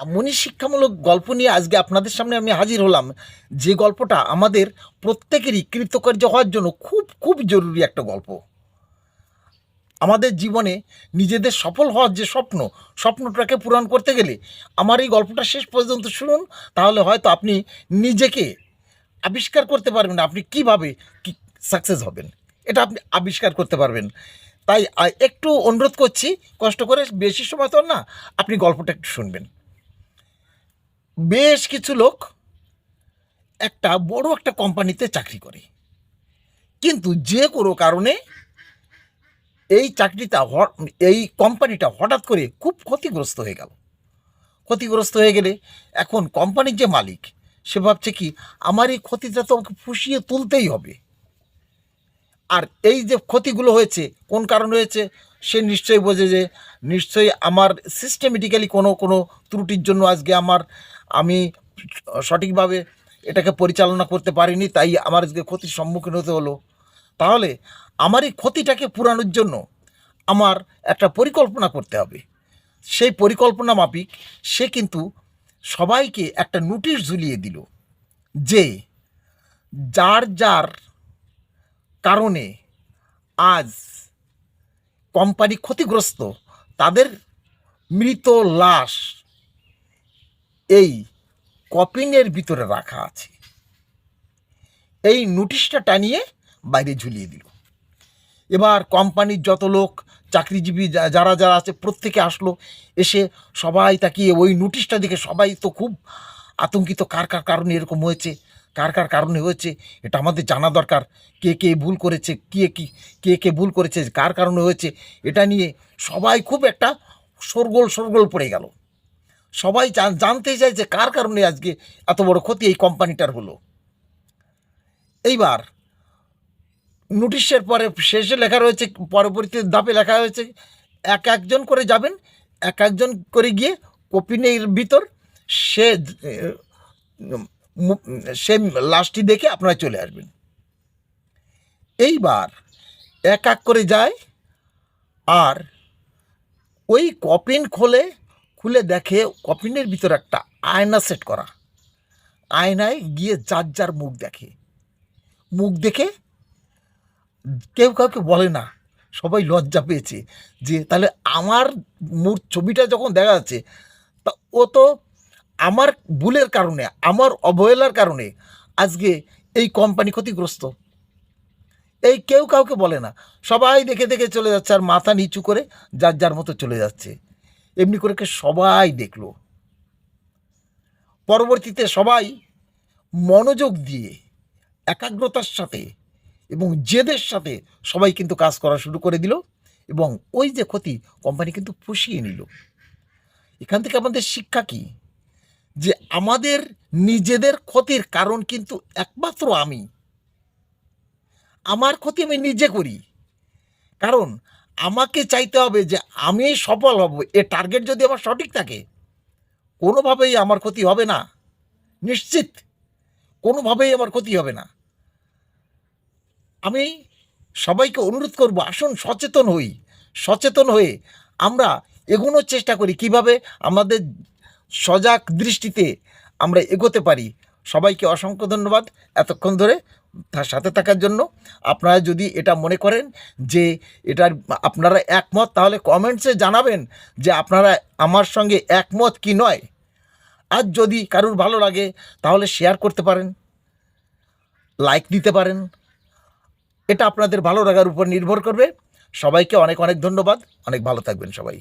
এমনই শিক্ষামূলক গল্প নিয়ে আজকে আপনাদের সামনে আমি হাজির হলাম, যে গল্পটা আমাদের প্রত্যেকেরই কৃতকার্য হওয়ার জন্য খুব খুব জরুরি একটা গল্প। আমাদের জীবনে নিজেদের সফল হওয়ার যে স্বপ্ন, স্বপ্নটাকে পূরণ করতে গেলে আমার এই গল্পটা শেষ পর্যন্ত শুনুন, তাহলে হয়তো আপনি নিজেকে আবিষ্কার করতে পারবেন, আপনি কীভাবে কি সাকসেস হবেন, এটা আপনি আবিষ্কার করতে পারবেন। তাই একটু অনুরোধ করছি, কষ্ট করে বেশি সময় তো না, আপনি গল্পটা একটু শুনবেন। বেশ কিছু লোক একটা বড় একটা কোম্পানিতে চাকরি করে। কিন্তু যে কোনো কারণে এই চাকরিটা এই কোম্পানিটা হঠাৎ করে খুব ক্ষতিগ্রস্ত হয়ে গেল। ক্ষতিগ্রস্ত হয়ে গেলে এখন কোম্পানির যে মালিক, সে ভাবছে কি, আমার এই ক্ষতিটা তো আমাকে পুষিয়ে তুলতেই হবে। আর এই যে ক্ষতিগুলো হয়েছে, কোন কারণে হয়েছে, সে নিশ্চয়ই বোঝে যে, নিশ্চয়ই আমার সিস্টেমেটিক্যালি কোনো কোনো ত্রুটির জন্য আজকে আমার আমি সঠিকভাবে এটাকে পরিচালনা করতে পারিনি, তাই আমার আজকে ক্ষতির সম্মুখীন হতে হলো। তাহলে আমার এই ক্ষতিটাকে পুরানোর জন্য আমার একটা পরিকল্পনা করতে হবে। সেই পরিকল্পনা মাফিক, সে কিন্তু সবাইকে একটা নোটিশ ঝুলিয়ে দিল যে যার যার কারণে আজ কোম্পানি ক্ষতিগ্রস্ত, তাদের মৃত লাশ এই কপিনের ভিতরে রাখা আছে। এই নোটিশটা টানিয়ে বাইরে ঝুলিয়ে দিল। এবার কোম্পানির যত লোক, চাকরিজীবী যারা যারা আছে, প্রত্যেকে আসলো, এসে সবাই তাকিয়ে ওই নোটিশটা দেখে সবাই তো খুব আতঙ্কিত, কার কার কারণে এরকম হয়েছে, কার কার কারণে হয়েছে, এটা আমাদের জানা দরকার, কে কে ভুল করেছে, কে, কি, কে কে ভুল করেছে, কার কারণে হয়েছে, এটা নিয়ে সবাই খুব একটা শোরগোল শোরগোল পড়ে গেল। সবাই জান- জানতে চায় যে কার কারণে আজকে এত বড় ক্ষতি এই কোম্পানিটার হলো। এইবার নোটিশের পরে শেষে লেখা রয়েছে পরবর্তী ধাপে লেখা হয়েছে, এক একজন করে যাবেন, এক একজন করে গিয়ে কপিনের ভিতর সে সে লাশটি দেখে আপনারা চলে আসবেন। এইবার এক এক করে যায়, আর ওই কপিন খোলে খুলে দেখে কপিনের ভিতর একটা আয়না সেট করা। আয়নায় গিয়ে যার যার মুখ দেখে। মুখ দেখে কেউ কাউকে বলে না, সবাই লজ্জা পেয়েছে যে তাহলে আমার মূর ছবিটা যখন দেখা যাচ্ছে, তা ও তো আমার ভুলের কারণে, আমার অবহেলার কারণে আজকে এই কোম্পানি ক্ষতিগ্রস্ত। এই কেউ কাউকে বলে না। সবাই দেখে দেখে চলে যাচ্ছে আর মাথা নিচু করে যার যার মতো চলে যাচ্ছে। এমনি করে সবাই দেখল। পরবর্তীতে সবাই মনোযোগ দিয়ে, একাগ্রতার সাথে এবং জেদের সাথে সবাই কিন্তু কাজ করা শুরু করে দিল এবং ওই যে ক্ষতি কোম্পানি কিন্তু পুষিয়ে নিল। এখান থেকে আমাদের শিক্ষা কি? যে আমাদের নিজেদের ক্ষতির কারণ কিন্তু একমাত্র আমি। আমার ক্ষতি আমি নিজে করি। কারণ আমাকে চাইতে হবে যে আমি সফল হব। এ টার্গেট যদি আমার সঠিক থাকে, কোনোভাবেই আমার ক্ষতি হবে না। নিশ্চিত, কোনোভাবেই আমার ক্ষতি হবে না। আমি সবাইকে অনুরোধ করব, আসুন সচেতন হই। সচেতন হয়ে আমরা এগোনোর চেষ্টা করি। কীভাবে? আমাদের সজাগ দৃষ্টিতে আমরা এগোতে পারি। সবাইকে অসংখ্য ধন্যবাদ এতক্ষণ ধরে তার সাথে থাকার জন্য। আপনারা যদি এটা মনে করেন যে এটার আপনারা একমত, তাহলে কমেন্টসে জানাবেন যে আপনারা আমার সঙ্গে একমত কি নয়। আর যদি কারুর ভালো লাগে, তাহলে শেয়ার করতে পারেন লাইক দিতে পারেন। এটা আপনাদের ভালো লাগার উপর নির্ভর করবে। সবাইকে অনেক অনেক ধন্যবাদ। অনেক ভালো থাকবেন সবাই।